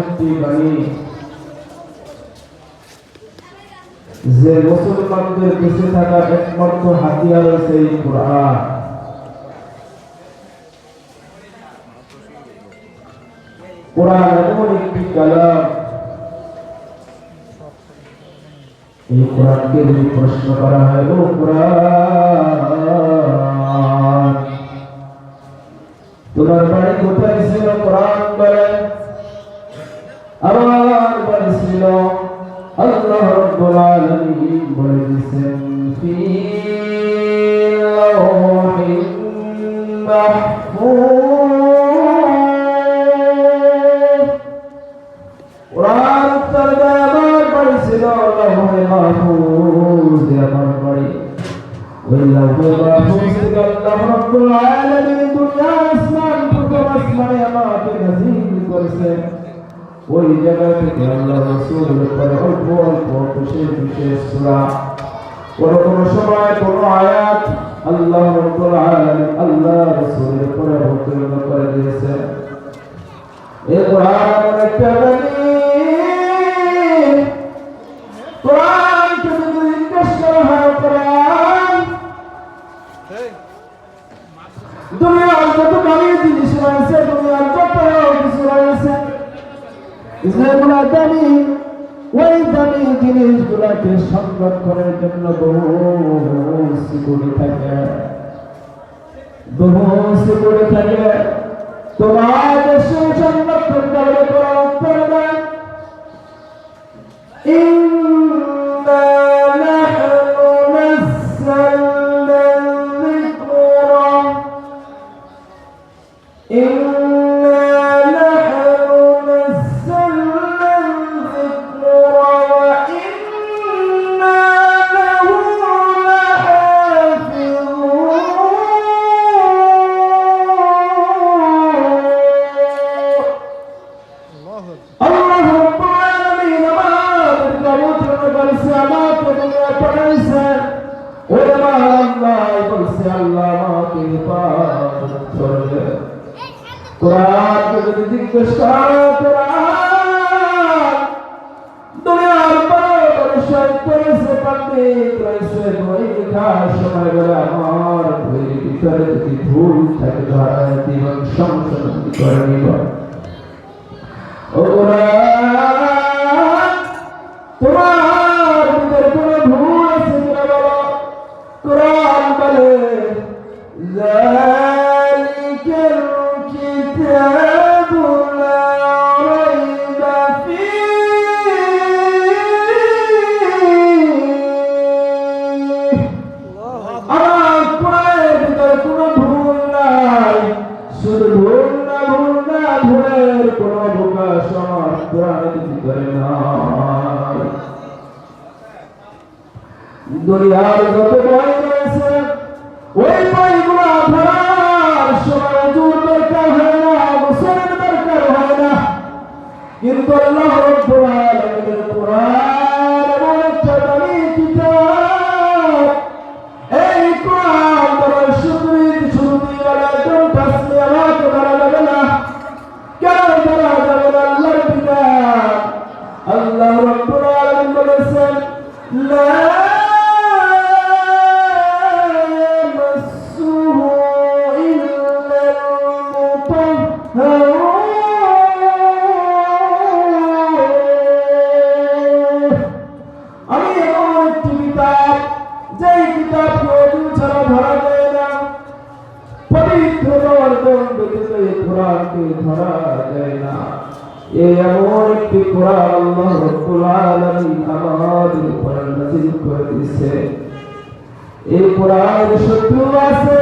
একটি বাণী যে মুসলমানদের বেঁচে থাকা একমাত্র হাতিয়ার হচ্ছে এই কোরআন কোরআন এমন একটি কালাম এই কোরআনকে যদি প্রশ্ন করা হয় ও কোরআন তোমার বাড়ি কোথায় ছিল কোরআন বলেছিল আল্লাহ রাব্বুল আলামিন বলে দিয়েছেন ফি লাওহিন মাহফুজ। কোরআন তার আমার বাড়ি ছিল লাওহে মাহফুজ, আমার বাড়ি। ওই লাওহে মাহফুজ আল্লাহ রাব্বুল আলামিন দুনিয়া আসমান প্রথম আসমানে আমাকে নাযিল করেছেন। ওই জায়গা থেকে আল্লাহ রসুলের পরে অল্প অল্প বিশেষ বিশেষ সূরা। কোন কোন সময় কোন আয়াত আল্লাহ রব্বুল আলামিন আল্লাহ রসুলের পরে অবতীর্ণ করে দিয়েছেন এই কোরআন একটা বাণী কোরআনকে যদি জিজ্ঞেস করা হয় কোরআন দুনিয়ার যত দামি জিনিস রয়েছে ইসলামুল আদামি ওই দামি জিনিসগুলোকে সংরক্ষণের জন্য বহু সিকিউরি থাকে। বহু সিকিউরি থাকে। তোমার দেশে সংরক্ষণ করবে তোমার অন্তর বলছে আল্লাহ আমাকে হেফাজত কোরআনকে যদি জিজ্ঞেস করা কোরআন দুনিয়ার বড় বড় সাহিত্য রয়েছে পণ্ডিত রয়েছে বই লেখার সময় বলে আমার বইয়ের ভিতরে যদি ভুল থাকে ধরায় জীবন সংশোধন করে নিব ও কোরআন যালিকাল কিতাবু লা রাইবা ফীহ আমার কোরআনের ভিতরে কোনো ভুল নাই। শুধু ভুল না ভুল না ভুলের কোনো অবকাশ কোরআনের ভিতরে নাই। দুনিয়ার যত বই রয়েছে আল্লাহ অর্জন ব্যতীত এই কোরআনকে ধরা যায় না। এই এমন একটি কোরআন আল্লাহ রব্বুল আলামিন আমাদের উপর নাযিল করে দিয়েছে। এই কোরআনের শত্রু আছে